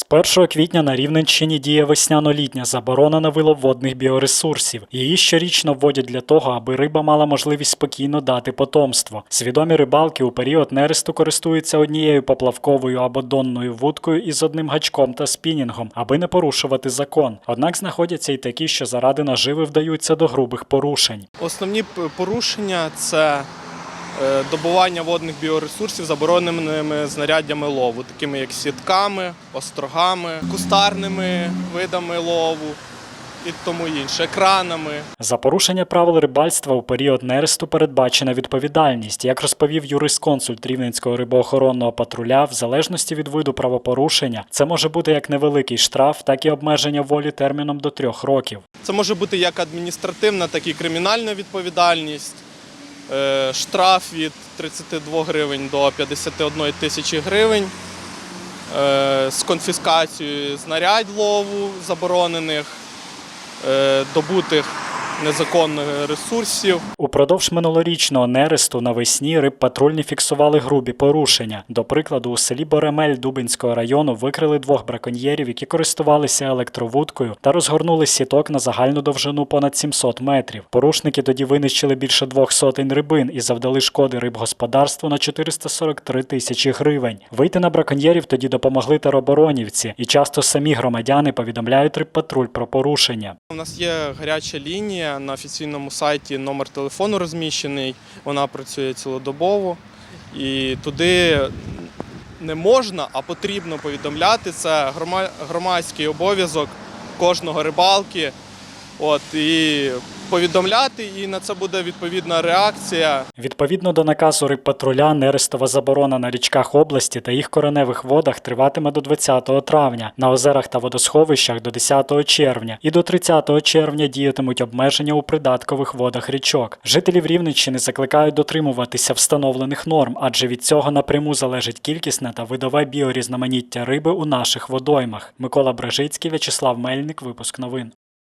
З 1 квітня на Рівненщині діє весняно-літня заборона на вилов водних біоресурсів. Її щорічно вводять для того, аби риба мала можливість спокійно дати потомство. Свідомі рибалки у період нересту користуються однією поплавковою або донною вудкою із одним гачком та спінінгом, аби не порушувати закон. Однак знаходяться й такі, що заради наживи вдаються до грубих порушень. Основні порушення це добування водних біоресурсів забороненими знаряддями лову, такими як сітками, острогами, кустарними видами лову і тому інше, екранами. За порушення правил рибальства у період нересту передбачена відповідальність. Як розповів юрисконсульт Рівненського рибоохоронного патруля, в залежності від виду правопорушення, це може бути як невеликий штраф, так і обмеження волі терміном до трьох років. Це може бути як адміністративна, так і кримінальна відповідальність. Е, Штраф від 32 гривень до 51 тисячі гривень. Е, з конфіскацією знарядь лову заборонених, е, добутих незаконних ресурсів. Упродовж минулорічного нересту навесні рибпатрульні фіксували грубі порушення. До прикладу, у селі Боремель Дубинського району викрили двох браконьєрів, які користувалися електровудкою та розгорнули сіток на загальну довжину понад 700 метрів. Порушники тоді винищили більше двох сотень рибин і завдали шкоди рибгосподарству на 443 тисячі гривень. Вийти на браконьєрів тоді допомогли тероборонівці, і часто самі громадяни повідомляють рибпатруль про порушення. У нас є гаряча лінія на офіційному сайті, номер телефону розміщений. Вона працює цілодобово. І туди не можна, а потрібно повідомляти. Це громадський обов'язок кожного рибалки. От, і повідомляти, і на це буде відповідна реакція. Відповідно до наказу рибпатруля, нерестова заборона на річках області та їх кореневих водах триватиме до 20 травня, на озерах та водосховищах до 10 червня і до 30 червня діятимуть обмеження у придаткових водах річок. Жителів Рівненщини закликають дотримуватися встановлених норм, адже від цього напряму залежить кількісне та видове біорізноманіття риби у наших водоймах. Микола Брежицький, В'ячеслав Мельник, випуск новин.